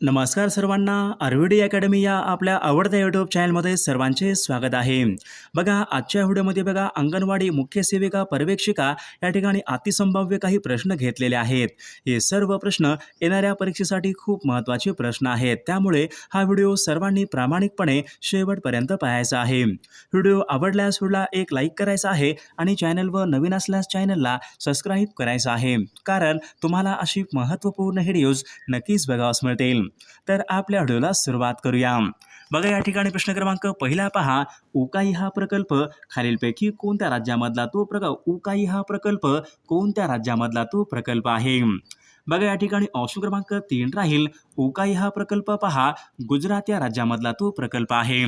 नमस्कार सर्वांना. आरव्हीडी अकॅडमी या आपल्या आवडत्या यूट्यूब चॅनलमध्ये सर्वांचे स्वागत आहे. बघा आजच्या व्हिडिओमध्ये बघा अंगणवाडी मुख्य सेविका पर्यवेक्षिका या ठिकाणी अतिसंभाव्य काही प्रश्न घेतलेले आहेत. हे सर्व प्रश्न येणाऱ्या परीक्षेसाठी खूप महत्त्वाचे प्रश्न आहेत. त्यामुळे हा व्हिडिओ सर्वांनी प्रामाणिकपणे शेवटपर्यंत पाहायचा आहे. व्हिडिओ आवडल्यास व्हिडिओला एक लाईक करायचा आहे आणि चॅनलवर नवीन असल्यास चॅनलला सबस्क्राईब करायचं आहे. कारण तुम्हाला अशी महत्त्वपूर्ण व्हिडिओज नक्कीच बघावास मिळतील. तर आपल्या व्हिडिओला सुरुवात करूया. बघा या ठिकाणी प्रश्न क्रमांक पहिला पहा. उकाई हा प्रकल्प खालीलपैकी कोणत्या राज्यामधला तो प्रकल्प उकाई हा प्रकल्प कोणत्या राज्यामधला तो प्रकल्प आहे? बघा या ठिकाणी ऑप्शन क्रमांक तीन राहील. उकाई हा प्रकल्प पहा. गुजरात या राज्यामधला तो प्रकल्प आहे.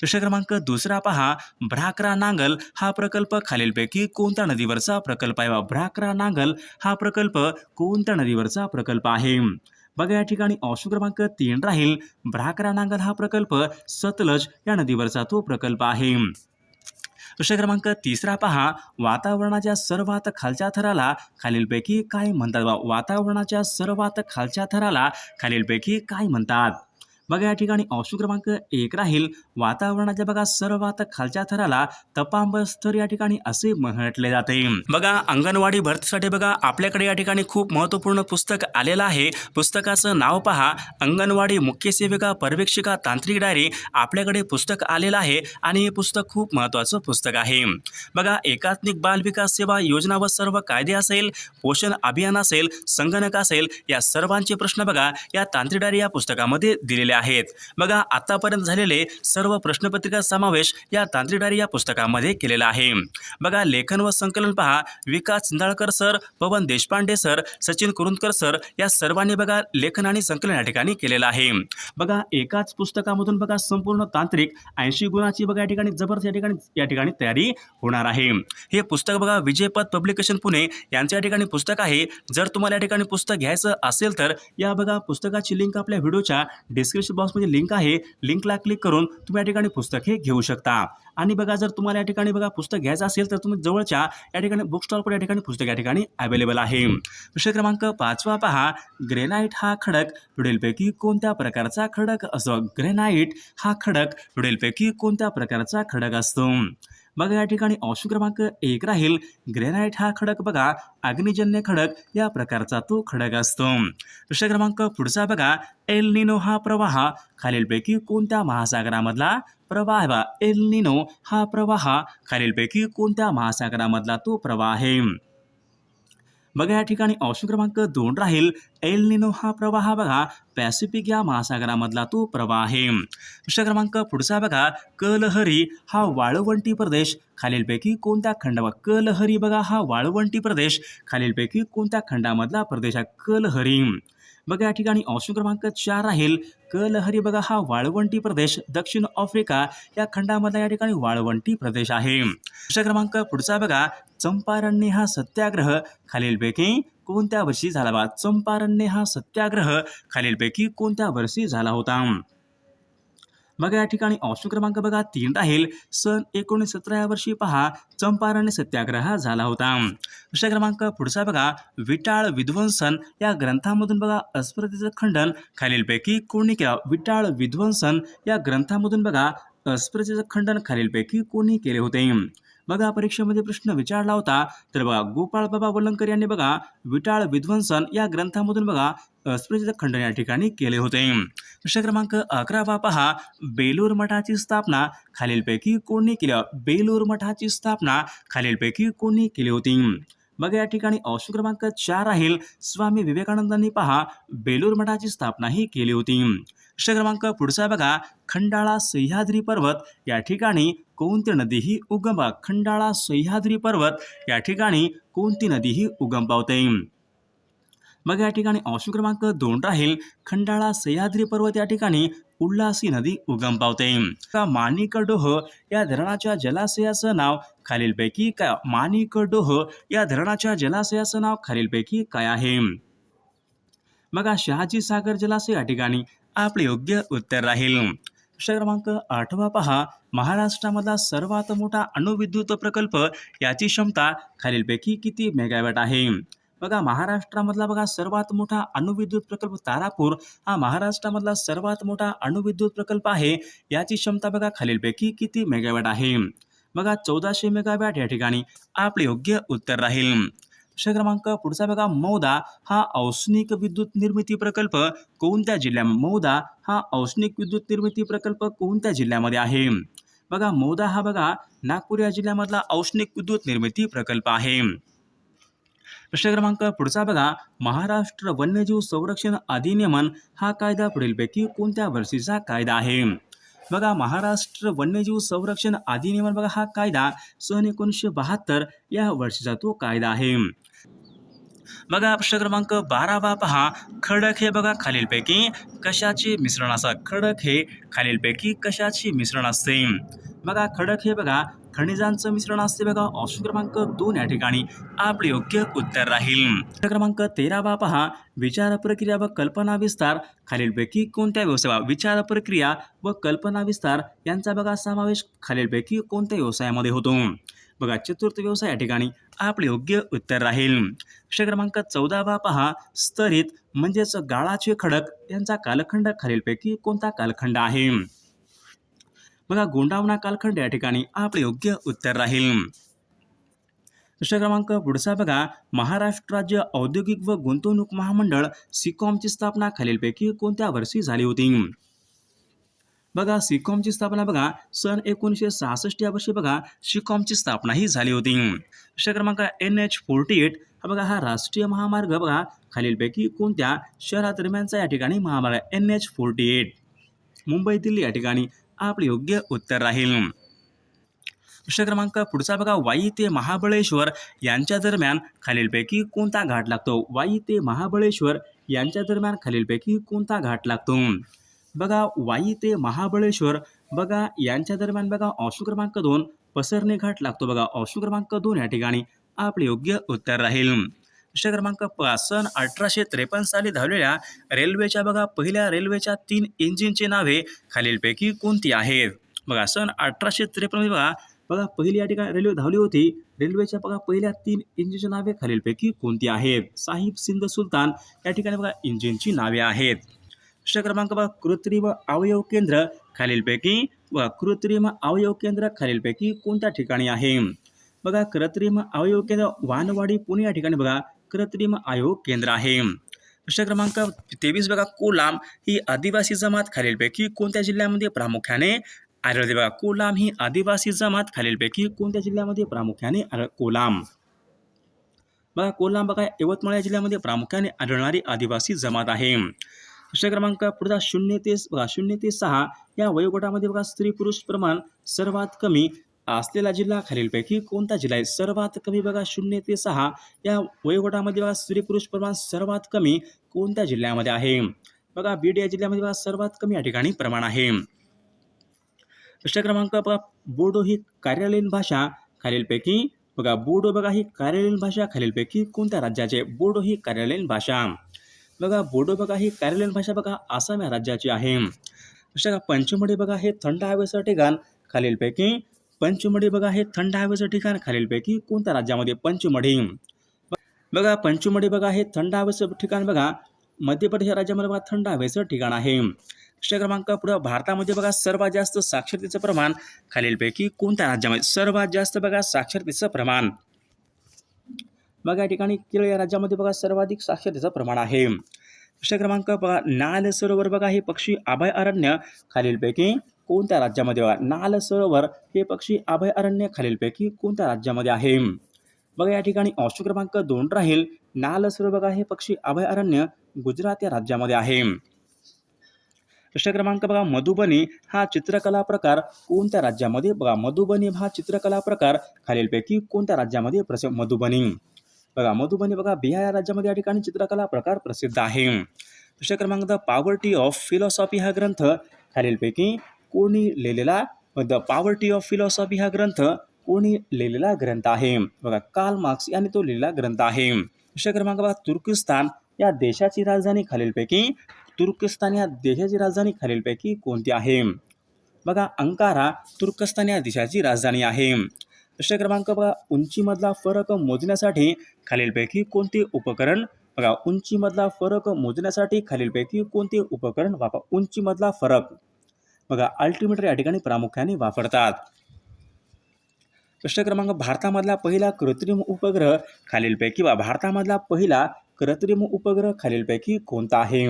प्रश्न क्रमांक दुसरा पहा. भ्राकरा नांगल हा प्रकल्प खालीलपैकी कोणत्या नदीवरचा प्रकल्प आहे? भ्राकरा नांगल हा प्रकल्प कोणत्या नदीवरचा प्रकल्प आहे? बघा या ठिकाणी ऑप्शन क्रमांक तीन राहील. भ्राकरा नांगल हा प्रकल्प सतलज या नदीवरचा तो प्रकल्प आहे. प्रश्न क्रमांक तिसरा पहा. वातावरणाच्या सर्वात खालच्या थराला खालीलपैकी काय म्हणतात? वातावरणाच्या सर्वात खालच्या थराला खालीलपैकी काय म्हणतात? बघा या ठिकाणी ऑप्शन क्रमांक एक राहील. वातावरणाच्या बघा सर्वात खालच्या थराला तपांबस्तर या ठिकाणी असे म्हटले जाते. बघा अंगणवाडी भरतीसाठी बघा आपल्याकडे या ठिकाणी खूप महत्त्वपूर्ण पुस्तक आलेलं आहे. पुस्तकाचं नाव पहा. अंगणवाडी मुख्य सेविका पर्यवेक्षिका तांत्रिक डायरी आपल्याकडे पुस्तक आलेलं आहे आणि हे पुस्तक खूप महत्त्वाचं पुस्तक आहे. बघा एकात्मिक बाल विकास सेवा योजना व सर्व कायदे असेल पोषण अभियान असेल संगणक असेल या सर्वांचे प्रश्न बघा या तांत्रिक डायरी या पुस्तकामध्ये दिलेले आहेत. बघा आतापर्यंत झालेले सर्व प्रश्नपत्रिका समावेश या तांत्रिकदारी या पुस्तकामध्ये केलेला आहे. बघा लेखन व संकलन पहा. Vikas Chindalkar sir Pawan Deshpande sir Sachin Kurundkar sir या सर्वांनी बघा लेखन आणि संकलन या ठिकाणी केलेलं आहे. बघा एकाच पुस्तकामधून बघा संपूर्ण तांत्रिक ऐंशी गुणाची बघा या ठिकाणी जबरदस्त या ठिकाणी या ठिकाणी तयारी होणार आहे. हे पुस्तक बघा विजयपद पब्लिकेशन पुणे यांचं या ठिकाणी पुस्तक आहे. जर तुम्हाला या ठिकाणी पुस्तक घ्यायचं असेल तर या बघा पुस्तकाची लिंक आपल्या व्हिडिओच्या डिस्क्रिप्शन बॉक्समध्ये लिंक आहे. लिंकला क्लिक करून तुम्ही या ठिकाणी पुस्तक हे घेऊ शकता. आणि बघा जर तुम्हाला या ठिकाणी बघा पुस्तक घ्यायचं असेल तर तुम्ही जवळच्या या ठिकाणी बुक स्टॉलवर या ठिकाणी पुस्तक या ठिकाणी अवेलेबल आहे. विषय क्रमांक पाचवा पहा. ग्रेनाईट हा खडक पुढीलपैकी कोणत्या प्रकारचा खडक असतो ग्रेनाईट हा खडक पुढीलपैकी कोणत्या प्रकारचा खडक असतो? बघा या ठिकाणी ऑप्शन क्रमांक एक राहील. ग्रेनाइट हा खडक बघा अग्निजन्य खडक या प्रकारचा तो खडक असतो. दुसरा क्रमांक पुढचा बघा एल निनो हा प्रवाह. खालीलपैकी कोणत्या महासागरामधला प्रवाह बा एल निनो हा प्रवाह. खालीलपैकी कोणत्या महासागरामधला तो प्रवाह आहे? बघा या ठिकाणी अंश क्रमांक दोन राहील. एल निनो हा प्रवाह बघा. पॅसिफिक या महासागरामधला तो प्रवाह आहे. विषय क्रमांक पुढचा बघा. कलहरी हा वाळवंटी प्रदेश. खालीलपैकी कोणत्या खंड कलहरी बघा हा वाळवंटी प्रदेश. खालीलपैकी कोणत्या खंडामधला प्रदेश आहे? कलहरी. बघा या ठिकाणी ऑप्शन क्रमांक चार राहील. क लहरी बघा हा वाळवंटी प्रदेश. दक्षिण आफ्रिका या खंडामधला या ठिकाणी वाळवंटी प्रदेश आहे. प्रश्न क्रमांक पुढचा बघा. चंपारण्य हा सत्याग्रह. खालीलपैकी कोणत्या वर्षी झाला बा? चंपारण्य हा सत्याग्रह. खालीलपैकी कोणत्या वर्षी झाला होता? मग या ठिकाणी ऑप्शन क्रमांक बघा तीन राहील. सन एकोणीस सतरा या वर्षी पहा चंपारण सत्याग्रह झाला होता. विषय क्रमांक पुढचा बघा विटाळ विध्वंसन. या ग्रंथामधून बघा अस्पृश्यतेचं खंडन खालीलपैकी कोणी केलं? विटाळ विध्वंसन या ग्रंथामधून बघा अस्पृश्यतेचं खंडन खालीलपैकी कोणी केले होते? बघा परीक्षेमध्ये प्रश्न विचारला होता. तर बघा गोपाळ बाबा वलंकर यांनी बघा विटाळ विध्वंसन या ग्रंथामधून बघा अस्पृश्यतेचं खंडन या ठिकाणी केले होते. प्रश्न क्रमांक अकरा अकरावा पहा. बेलूर मठाची स्थापना खालीलपैकी कोणी केली? बेलूर मठाची स्थापना खालीलपैकी कोणी केली होती? मग या ठिकाणी ऑप्शन क्रमांक चार राहील. स्वामी विवेकानंदांनी पहा बेलूर मठाची स्थापना ही केली होती. प्रश्न क्रमांक पुढचा बघा खंडाळा सह्याद्री पर्वत. या ठिकाणी कोणती नदी ही उगम बघा, खंडाळा सह्याद्री पर्वत. या ठिकाणी कोणती नदी ही उगम पावते? मग या ठिकाणी ऑप्शन क्रमांक दोन राहील. खंडाळा सह्याद्री पर्वत या ठिकाणी उल्हासी नदी उगम पावते माणिकडोह या धरणाच्या जलाशयाचं नाव खालीलपैकी काय माणिकडोह या धरणाच्या जलाशयाचं नाव खालीलपैकी काय आहे? बघा शहाजी सागर जलाशय या ठिकाणी आपले योग्य उत्तर राहील. प्रश्न क्रमांक आठवा पहा. महाराष्ट्रामधला सर्वात मोठा अणुविद्युत प्रकल्प याची क्षमता खालीलपैकी किती मेगावॅट आहे? बघा महाराष्ट्रामधला बघा सर्वात मोठा अणुविद्युत प्रकल्प तारापूर. हा महाराष्ट्रामधला सर्वात मोठा अणुविद्युत प्रकल्प आहे. याची क्षमता बघा खालीलपैकी किती मेगावॅट आहे? बघा चौदाशे मेगावॅट या ठिकाणी. आपले योग्य उत्तर राहील. प्रश्न क्रमांक पुढचा बघा मौदा हा औष्णिक विद्युत निर्मिती प्रकल्प कोणत्या जिल्ह्या मौदा हा औष्णिक विद्युत निर्मिती प्रकल्प कोणत्या जिल्ह्यामध्ये आहे? बघा मौदा हा बघा नागपूर या जिल्ह्यामधला औष्णिक विद्युत निर्मिती प्रकल्प आहे. प्रश्न क्रमांक पुढचा बघा. महाराष्ट्र वन्यजीव संरक्षण अधिनियमन हा कायदा पुढीलपैकी कोणत्या वर्षीचा कायदा आहे? बघा महाराष्ट्र वन्यजीव संरक्षण अधिनियमन बघा हा कायदा सन एकोणीसशे बहात्तर या वर्षीचा तो कायदा आहे. बघा प्रश्न क्रमांक बारावा पहा. खडक हे बघा खालीलपैकी कशाचे मिश्रण असतात खडक हे खालीलपैकी कशाचे मिश्रण असते? बघा खडक हे बघा खनिजांचं मिश्रण असते बघा ऑप्शन क्रमांक दोन या ठिकाणी. आपले योग्य उत्तर राहील. क्रमांक क्रमांक तेरावा पहा विचार प्रक्रिया व कल्पना विस्तार. खालीलपैकी कोणत्या व्यवसाय विचार प्रक्रिया व कल्पना विस्तार यांचा बघा समावेश खालीलपैकी कोणत्या व्यवसायामध्ये होतो? बघा चतुर्थ व्यवसाय या ठिकाणी आपले योग्य उत्तर राहील. प्रश्न क्रमांक चौदा बा पहा स्तरित म्हणजेच गाळाचे खडक यांचा कालखंड खालीलपैकी कोणता कालखंड आहे? बघा गोंडावणा कालखंड या ठिकाणी आपले योग्य उत्तर राहील. प्रश्न क्रमांक पुढचा बघा. महाराष्ट्र राज्य औद्योगिक व गुंतवणूक महामंडळ सिकॉमची स्थापना खालीलपैकी कोणत्या वर्षी झाली होती? बघा सिकॉमची स्थापना बघा. सन एकोणीसशे सहासष्ट या वर्षी बघा सिकॉमची स्थापना ही झाली होती. प्रश्न क्रमांक एन एच फोर्टी एट. हा बघा हा राष्ट्रीय महामार्ग बघा. खालीलपैकी कोणत्या शहरादरम्यानचा या ठिकाणी महामार्ग N H forty eight. Mumbai Delhi या ठिकाणी आपले योग्य उत्तर राहील. प्रश्न क्रमांक पुढचा बघा वाई ते महाबळेश्वर यांच्या दरम्यान खालीलपैकी कोणता घाट लागतो? वाई ते महाबळेश्वर यांच्या दरम्यान खालीलपैकी कोणता घाट लागतो? बघा वाई ते महाबळेश्वर बघा यांच्या दरम्यान बघा ऑप्शन क्रमांक दोन पसरणे घाट लागतो बघा. ऑप्शन क्रमांक दोन या ठिकाणी आपले योग्य उत्तर राहील. प्रश्न क्रमांक पाच सन अठराशे त्रेपन्न साली धावलेल्या रेल्वेच्या बघा पहिल्या रेल्वेच्या तीन इंजिनची नावे खालीलपैकी कोणती आहेत? बघा सन अठराशे त्रेपन्न बघा बघा पहिली या ठिकाणी रेल्वे धावली होती. रेल्वेच्या बघा पहिल्या तीन इंजिनची नावे खालीलपैकी कोणती आहेत? साहिब सिंध सुलतान या ठिकाणी बघा इंजिनची नावे आहेत. प्रश्न क्रमांक बघा कृत्रिम अवयव केंद्र खालीलपैकी बघा कृत्रिम अवयव केंद्र खालीलपैकी कोणत्या ठिकाणी आहे? बघा कृत्रिम अवयव केंद्र वानवाडी पुणे या ठिकाणी बघा कृत्रिम आयोग केंद्र आहे. प्रश्न क्रमांक तेवीस बघा कोलाम ही आदिवासी जमात खालीलपैकी कोणत्या जिल्ह्यामध्ये प्रामुख्याने आढळते बघा कोलाम ही आदिवासी जमात खालीलपैकी कोणत्या जिल्ह्यामध्ये प्रामुख्याने आढळ कोलाम. बघा कोलाम बघा यवतमाळ या जिल्ह्यामध्ये प्रामुख्याने आढळणारी आदिवासी जमात आहे. प्रश्न क्रमांक पुढचा शून्य ते बघा शून्य ते सहा या वयोगटामध्ये बघा स्त्री पुरुष प्रमाण सर्वात कमी असलेला जिल्हा खालीलपैकी कोणता जिल्हा आहे? सर्वात कमी बघा शून्य ते सहा. या वयोगटामध्ये बघा स्त्री पुरुष प्रमाण सर्वात कमी कोणत्या जिल्ह्यामध्ये आहे? बघा बीड या जिल्ह्यामध्ये बघा सर्वात कमी या ठिकाणी प्रमाण आहे. प्रश्न क्रमांक बघा बोडो ही कार्यालयीन भाषा खालीलपैकी बघा बोडो बघा ही कार्यालयीन भाषा खालीलपैकी कोणत्या राज्याचे बोडो ही कार्यालयीन भाषा. बघा बोडो बघा ही कार्यालयीन भाषा बघा आसाम या राज्याची आहे. प्रश्न पंचमढी बघा हे थंड हवेचं ठिकाण खालीलपैकी पंचमढी बघा हे थंड हवेचं ठिकाण खालीलपैकी कोणत्या राज्यामध्ये? पंचमढी. बघा पंचमढी बघा हे थंड हवेचं ठिकाण बघा. मध्य प्रदेश राज्यामध्ये बघा थंड हवेचं ठिकाण आहे. प्रश्न क्रमांक पुढं भारतामध्ये बघा सर्वात जास्त साक्षरतेचं प्रमाण खालीलपैकी कोणत्या राज्यामध्ये? सर्वात जास्त बघा साक्षरतेचं प्रमाण. बघा या ठिकाणी केरळ या राज्यामध्ये बघा सर्वाधिक साक्षरतेचं प्रमाण आहे. प्रश्न क्रमांक बघा नाल सरोवर बघा हे पक्षी अभयारण्य खालीलपैकी कोणत्या राज्यामध्ये बघा? नाल सरोवर हे पक्षी अभयारण्य खालीलपैकी कोणत्या राज्यामध्ये आहे? बघा या ठिकाणी ऑप्शन क्रमांक दोन राहील. नाल सरोवर बघा हे पक्षी अभयारण्य गुजरात या राज्यामध्ये आहे. प्रश्न क्रमांक बघा मधुबनी हा चित्रकला प्रकार कोणत्या राज्यामध्ये? बघा मधुबनी हा चित्रकला प्रकार खालीलपैकी कोणत्या राज्यामध्ये प्रसिद्ध? मधुबनी. बघा मधुबनी बघा बिहार या राज्यामध्ये या ठिकाणी चित्रकला प्रकार प्रसिद्ध आहे. प्रश्न क्रमांक द पॉवर्टी ऑफ फिलॉसॉफी हा ग्रंथ खालीलपैकी कोणी लिहिलेला द पॉवर्टी ऑफ फिलॉसॉफी हा ग्रंथ कोणी लिहिलेला ग्रंथ आहे. बघा कार्ल मार्क्स यांनी तो लिहिलेला ग्रंथ आहे. प्रश्न क्रमांक बघा तुर्किस्तान या देशाची राजधानी खालीलपैकी तुर्किस्तान या देशाची राजधानी खालीलपैकी कोणती आहे? बघा अंकारा तुर्कस्तान या देशाची राजधानी आहे. प्रश्न क्रमांक बघा उंचीमधला फरक मोजण्यासाठी खालीलपैकी कोणते उपकरण? बघा उंचीमधला फरक मोजण्यासाठी खालीलपैकी कोणते उपकरण? वापर उंचीमधला फरक. बघा अल्टिमेटर या ठिकाणी प्रामुख्याने वापरतात. प्रश्न क्रमांक भारतामधला पहिला कृत्रिम उपग्रह खालीलपैकी वा भारतामधला पहिला कृत्रिम उपग्रह खालीलपैकी कोणता आहे?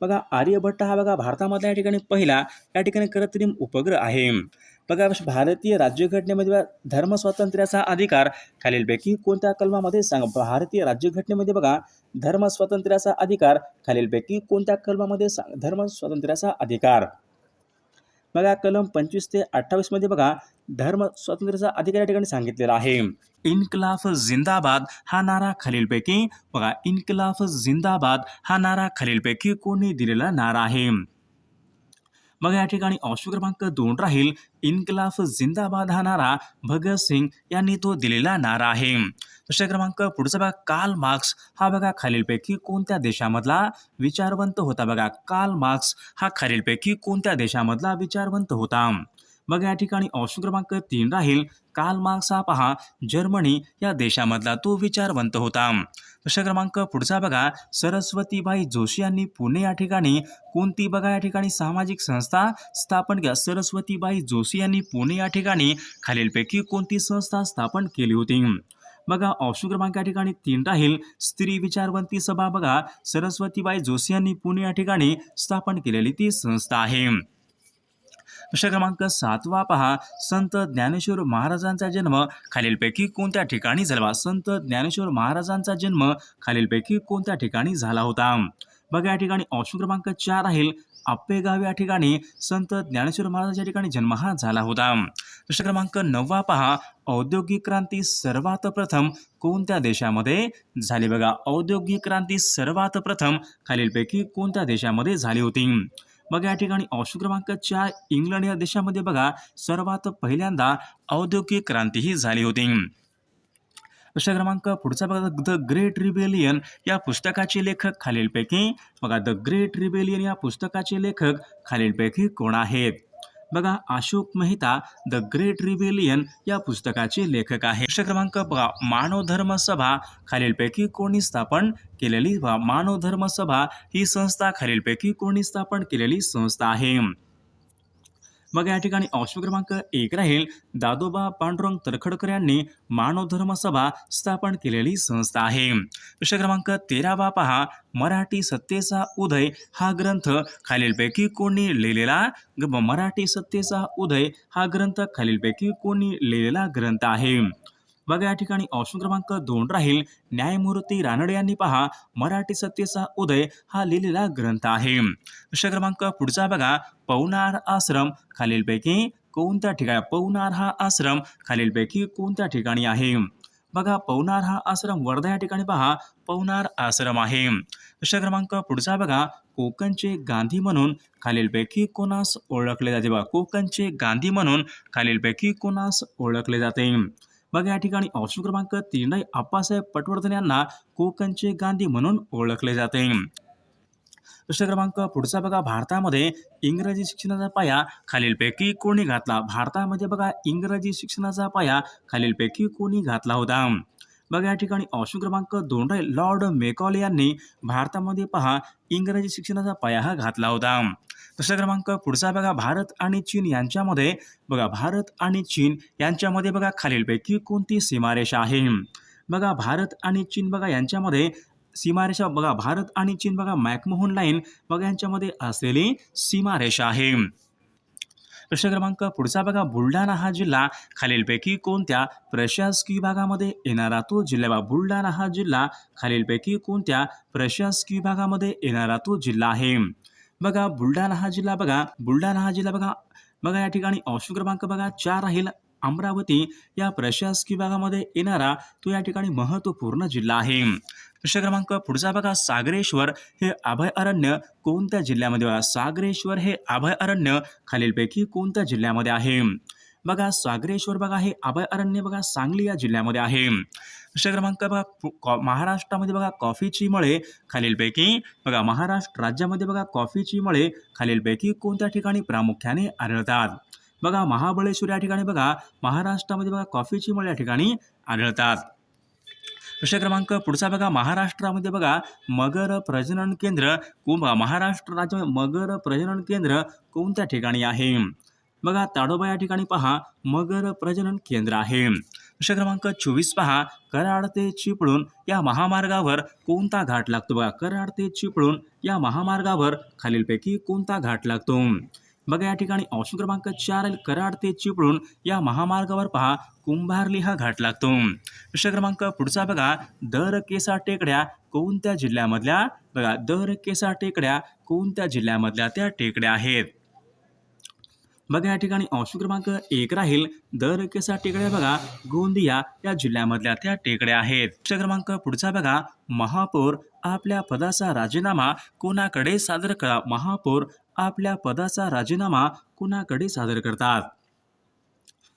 बघा आर्यभट्ट हा बघा भारतामधला या ठिकाणी पहिला या ठिकाणी कृत्रिम उपग्रह आहे. बघा भारतीय राज्यघटनेमध्ये धर्मस्वातंत्र्याचा अधिकार खालीलपैकी कोणत्या कलमामध्ये सांग भारतीय राज्यघटनेमध्ये बघा धर्मस्वातंत्र्याचा अधिकार खालीलपैकी कोणत्या कलमामध्ये सांग धर्मस्वातंत्र्याचा अधिकार. बघा कलम पंचवीस ते अठ्ठावीसमध्ये बघा धर्म स्वातंत्र्याचा अधिकार या ठिकाणी सांगितलेला आहे. इन्कलाफ जिंदाबाद हा नारा खालीलपैकी बघा इन्कलाफ जिंदाबाद हा नारा खालीलपैकी कोणी दिलेला नारा आहे. मग या ठिकाणी ऑप्शन क्रमांक दोन राहील इन्कलाफ जिंदाबाद हा नारा भगतसिंग यांनी तो दिलेला नारा आहे. प्रश्न क्रमांक पुढचा बघा काल मार्क्स. हा बघा खालीलपैकी कोणत्या देशामधला विचारवंत होता? बघा काल मार्क्स हा खालीलपैकी कोणत्या देशामधला विचारवंत होता? मग या ठिकाणी ऑप्शन क्रमांक तीन राहील काल मार्क्स हा पहा जर्मनी या देशामधला तो विचारवंत होता. प्रश्न क्रमांक पुढचा बघा. सरस्वतीबाई जोशी यांनी पुणे या ठिकाणी कोणती बघा या ठिकाणी सामाजिक संस्था स्थापन केली? सरस्वतीबाई जोशी यांनी पुणे या ठिकाणी खालीलपैकी कोणती संस्था स्थापन केली होती? बघा ऑप्शन क्रमांक या ठिकाणी तीन राहील. स्त्री विचारवंती सभा बघा. सरस्वतीबाई जोशी यांनी पुणे या ठिकाणी स्थापन केलेली ती संस्था आहे. प्रश्न क्रमांक सातवा पहा. संत ज्ञानेश्वर महाराजांचा जन्म खालीलपैकी कोणत्या ठिकाणी झाला? संत ज्ञानेश्वर महाराजांचा जन्म खालीलपैकी कोणत्या ठिकाणी झाला होता? बघा या ठिकाणी ऑप्शन क्रमांक चार राहील आप्पेगाव या ठिकाणी संत ज्ञानेश्वर महाराजांच्या ठिकाणी जन्म हा झाला होता. प्रश्न क्रमांक नववा पहा. औद्योगिक क्रांती सर्वात प्रथम कोणत्या देशामध्ये झाली? बघा औद्योगिक क्रांती सर्वात प्रथम खालीलपैकी कोणत्या देशामध्ये झाली होती? मग या ठिकाणी ऑप्शन क्रमांक चार इंग्लंड या देशामध्ये बघा सर्वात पहिल्यांदा औद्योगिक क्रांती ही झाली होती. प्रश्न क्रमांक पुढचा बघा द ग्रेट रिबेलियन या पुस्तकाचे लेखक खालीलपैकी बघा द ग्रेट रिबेलियन या पुस्तकाचे लेखक खालीलपैकी कोण आहेत? बघा Ashok Mehta the great rebellion या पुस्तकाचे लेखक आहे प्रश्न क्रमांक बघा मानव धर्म सभा खालीलपैकी कोणी स्थापन केलेली बघा मानव धर्म सभा ही संस्था खालीलपैकी कोणी स्थापन केलेली संस्था आहे. मग या ठिकाणी ऑप्शन क्रमांक एक राहील. दादोबा पांडुरंग तरखडकर यांनी मानव धर्म सभा स्थापन केलेली संस्था आहे. प्रश्न क्रमांक तेरावा पहा. मराठी सत्तेचा उदय हा ग्रंथ खालीलपैकी कोणी लिहिलेला? मराठी सत्तेचा उदय हा ग्रंथ खालीलपैकी कोणी लिहिलेला ग्रंथ आहे? बघा या ठिकाणी ऑप्शन क्रमांक दोन राहील. न्यायमूर्ती रानडे यांनी पहा मराठी सत्तेचा उदय हा लिहिलेला ग्रंथ आहे. प्रश्न क्रमांक पुढचा बघा पवनार आश्रम. खालीलपैकी कोणत्या ठिकाणी पवनार हा आश्रम खालीलपैकी कोणत्या ठिकाणी आहे? बघा पवनार हा आश्रम वर्धा या ठिकाणी पहा पवनार आश्रम आहे. प्रश्न क्रमांक पुढचा बघा कोकणचे गांधी म्हणून खालीलपैकी कोणास ओळखले जाते? बघा कोकणचे गांधी म्हणून खालीलपैकी कोणास ओळखले जाते? बघा या ठिकाणी ऑप्शन क्रमांक तीन अप्पासाहेब आप्पासाहेब पटवर्धन यांना कोकणचे गांधी म्हणून ओळखले जाते. प्रश्न क्रमांक पुढचा बघा भारतामध्ये इंग्रजी शिक्षणाचा पाया खालीलपैकी कोणी घातला? भारतामध्ये बघा इंग्रजी शिक्षणाचा पाया खालीलपैकी कोणी घातला होता? बघा या ठिकाणी ऑप्शन क्रमांक दोन राहील लॉर्ड मेकॉल यांनी भारतामध्ये पहा इंग्रजी शिक्षणाचा पाया हा घातला होता. दुसरा क्रमांक पुढचा बघा भारत आणि चीन यांच्यामध्ये. बघा भारत आणि चीन यांच्यामध्ये बघा खालीलपैकी कोणती सीमारेषा आहे? बघा भारत आणि चीन बघा यांच्यामध्ये सीमारेषा बघा भारत आणि चीन बघा मॅकमोहन लाईन बघा यांच्यामध्ये असलेली सीमारेषा आहे. प्रश्न क्रमांक पुढचा बघा बुलढाणा हा जिल्हा खालीलपैकी कोणत्या प्रशासकीय विभागामध्ये येणारा तो जिल्हा बघा बुलढाणा हा जिल्हा खालीलपैकी कोणत्या प्रशासकीय विभागामध्ये येणारा तो जिल्हा आहे? बघा बुलढाणा हा जिल्हा बघा बुलढाणा हा जिल्हा बघा. बघा या ठिकाणी ऑप्शन क्रमांक बघा चार राहील. अमरावती या प्रशासकीय भागामध्ये येणारा तो या ठिकाणी महत्त्वपूर्ण जिल्हा आहे. प्रश्न क्रमांक पुढचा बघा सागरेश्वर हे अभयारण्य कोणत्या जिल्ह्यामध्ये बघा? सागरेश्वर हे अभयारण्य खालीलपैकी कोणत्या जिल्ह्यामध्ये आहे? बघा सागरेश्वर बघा हे अभयारण्य बघा सांगली या जिल्ह्यामध्ये आहे. प्रश्न क्रमांक बघा. कॉ- महाराष्ट्रामध्ये बघा कॉफीची मळे खालीलपैकी बघा महाराष्ट्र राज्यामध्ये बघा कॉफीची मळे खालीलपैकी कोणत्या ठिकाणी प्रामुख्याने आढळतात? बघा महाबळेश्वर या ठिकाणी बघा महाराष्ट्रामध्ये बघा कॉफीची मळ या ठिकाणी आढळतात. प्रश्न क्रमांक पुढचा बघा महाराष्ट्रामध्ये बघा मगर प्रजनन केंद्र बघा महाराष्ट्र राज्यामध्ये मगर प्रजनन केंद्र कोणत्या ठिकाणी आहे? बघा ताडोबा या ठिकाणी पहा मगर प्रजनन केंद्र आहे. प्रश्न क्रमांक चोवीस पहा. कराड ते चिपळूण या महामार्गावर कोणता घाट लागतो बघा. कराड ते चिपळूण या महामार्गावर खालीलपैकी कोणता घाट लागतो? बघा या ठिकाणी ऑप्शन क्रमांक चार कराड ते चिपळूण या महामार्गावर पहा. कुंभारली हा घाट लागतो. प्रश्न क्रमांक पुढचा बघा. दर केसा टेकड्या कोणत्या जिल्ह्यामधल्या? बघा दर केसा टेकड्या कोणत्या जिल्ह्यामधल्या त्या टेकड्या आहेत? बघा या ठिकाणी अंश क्रमांक एक राहील. दर केसा टेकड्या बघा गोंदिया या जिल्ह्यामधल्या त्या टेकड्या आहेत. प्रश्न क्रमांक पुढचा बघा महापौर आपल्या पदाचा राजीनामा कोणाकडे सादर करा महापौर आपल्या पदाचा राजीनामा कोणाकडे सादर करतात?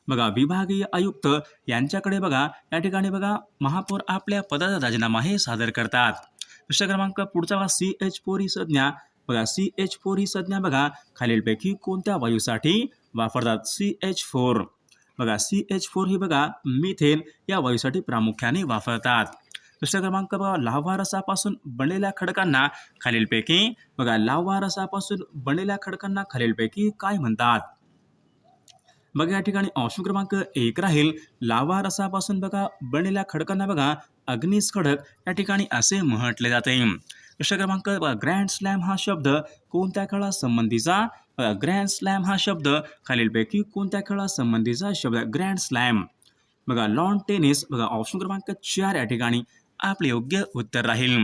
बघा विभागीय आयुक्त यांच्याकडे बघा या ठिकाणी बघा महापौर आपल्या पदाचा राजीनामा हे सादर करतात. प्रश्न क्रमांक पुढचा बघा सी एच पोरी संज्ञा बघा सी एच फोर ही संज्ञा बघा. खालीलपैकी कोणत्या वायूसाठी वापरतात? सी एच फोर बघा सी एच फोर ही बघा मिथेन या वायूसाठी प्रामुख्याने वापरतात. दुसरा क्रमांक बघा लाव्हा रसापासून बनलेल्या खडकांना खालीलपैकी बघा लाव्हा रसापासून बनलेल्या खडकांना खालीलपैकी काय म्हणतात? बघा या ठिकाणी ऑप्शन क्रमांक एक राहील. लावा रसापासून बघा बनलेल्या खडकांना बघा अग्निस खडक या ठिकाणी असे म्हटले जाते. प्रश्न क्रमांक बघा ग्रँड स्लॅम हा शब्द कोणत्या खेळा संबंधीचा ग्रँड स्लॅम हा शब्द खालीलपैकी कोणत्या खेळा संबंधीचा शब्द? ग्रँड स्लॅम बघा लॉन टेनिस बघा ऑप्शन क्रमांक चार या ठिकाणी आपले योग्य उत्तर राहील.